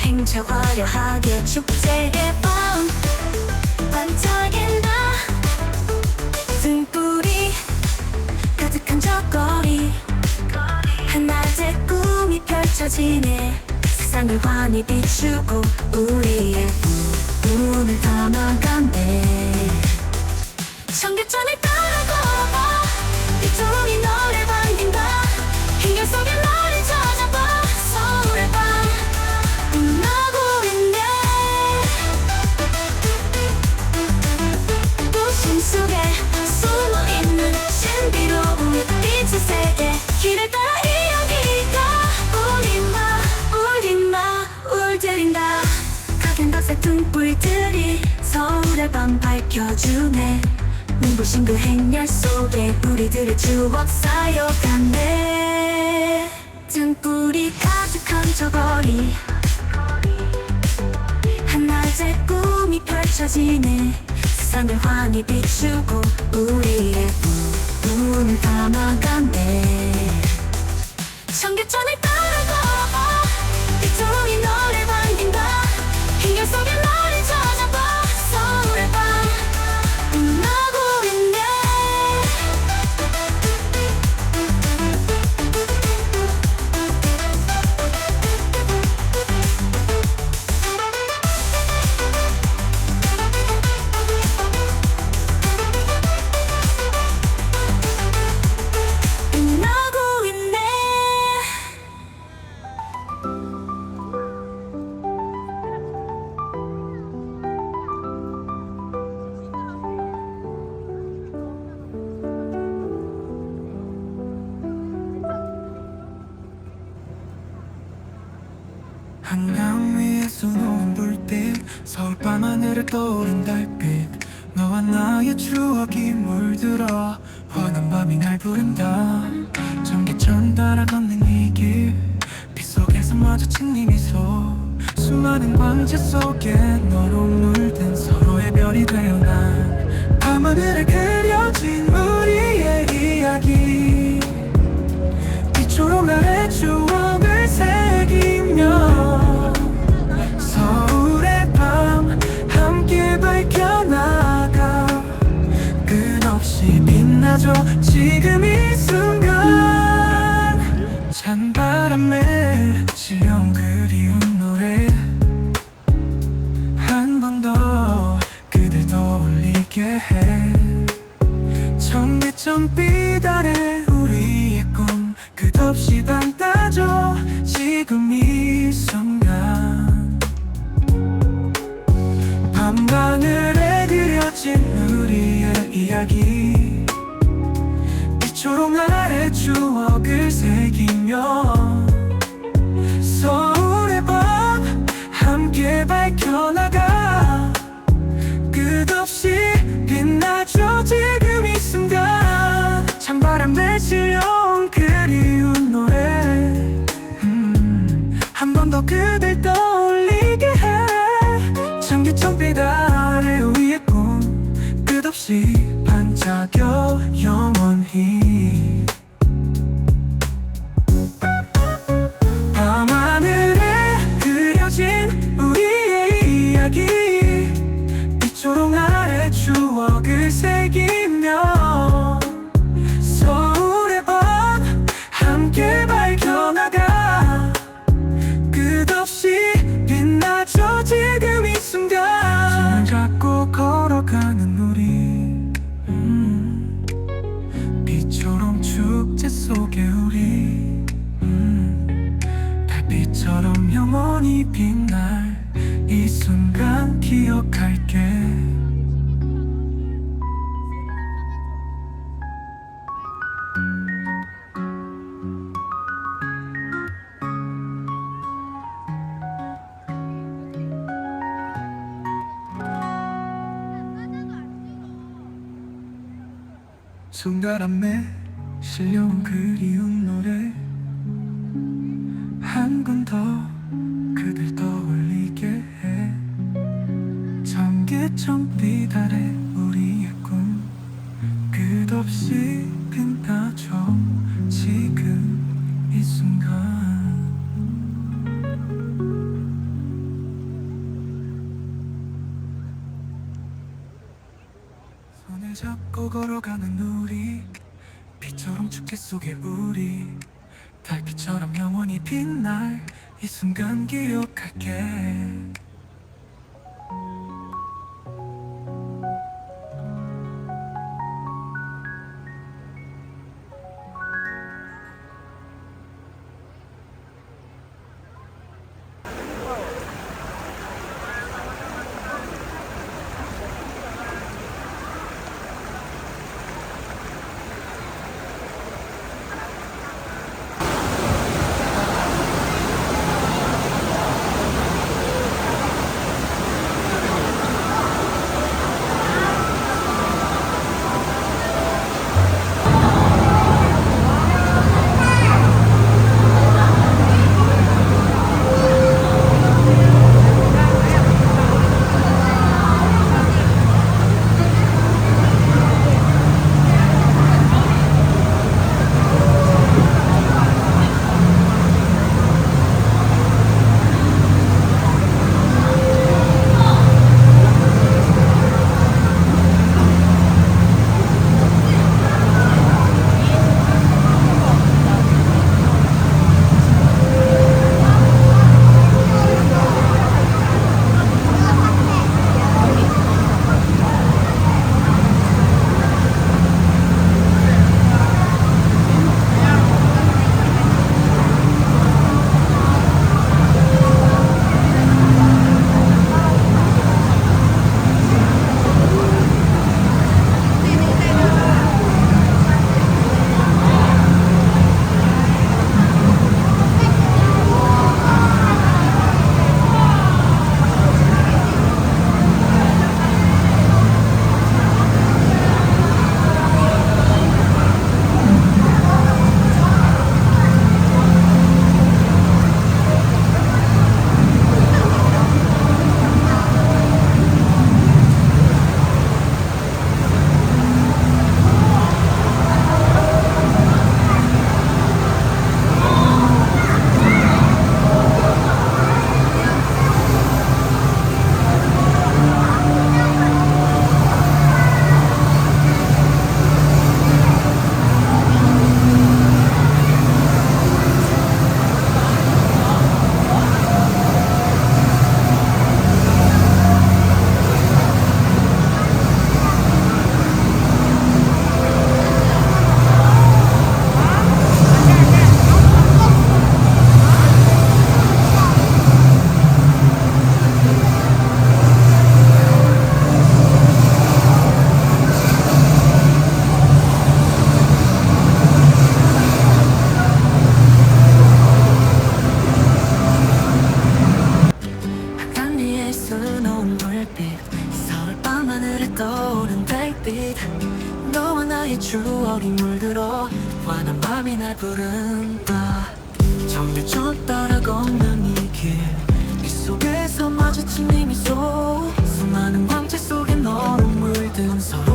행차 화려하게 축제의 밤. 반짝인다 등불이 가득한 저 거리. 한낮의 꿈이 펼쳐지네. 세상을 환히 비추고 우리의 꿈을 담아간대 청계천을 밤 밝혀주네. 눈부신 그 행렬 속에 우리들의 추억 쌓여가네 등불이 가득한 저 거리. 한낮의 꿈이 펼쳐지네. 세상을 환히 비추고 우리의 꿈을 담아간대. 청계천을 서울 밤하늘을 떠오른 달빛. 너와 나의 추억이 물들어 환한 밤이 날 부른다. 전기천 따라 걷는 이길. 빗속에서 마주친 네 미소. 수많은 광채 속에 너로 물든 서로의 별이 되어 난 밤하늘에 그려진 빛나죠 지금 이 순간 추억을 새기며 손가락에 실려온 그리운 노래. 한 건 더 그댈 떠올리게 해. 청계천빛 아래 우리의 꿈 끝없이 빛나죠 잡고 걸어가는 우리. 빛처럼 춥게 속에 우리. 달빛처럼 영원히 빛날 이 순간 기억할게. 서스러운 물빛 서울 밤하늘에 떠오른 달빛. 너와 나의 추억이 물들어 환한 밤이 날 부른다. 정겨져 따라 걷는 이길 이 속에서 마주친 이 미소. 수많은 광채 속에 너로 물든 서울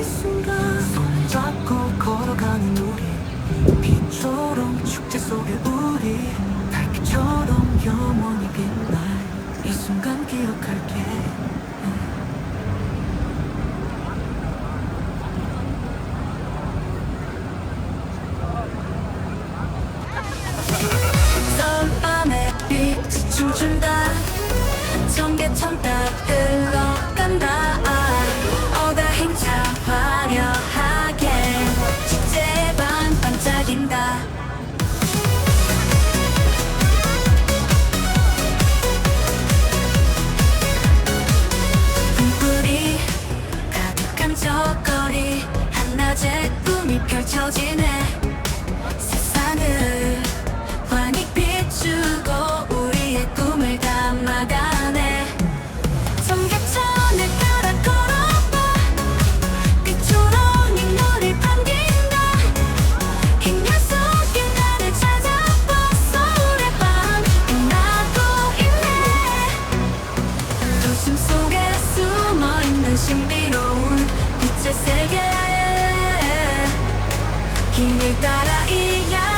순간 손잡고 걸어가는 우리. 빛처럼 축제 속의 우리. 달빛처럼 영원히 빛날 이 순간 기억할게. 전개천 따 흘러 펼쳐지네 세상을 消えたらいいや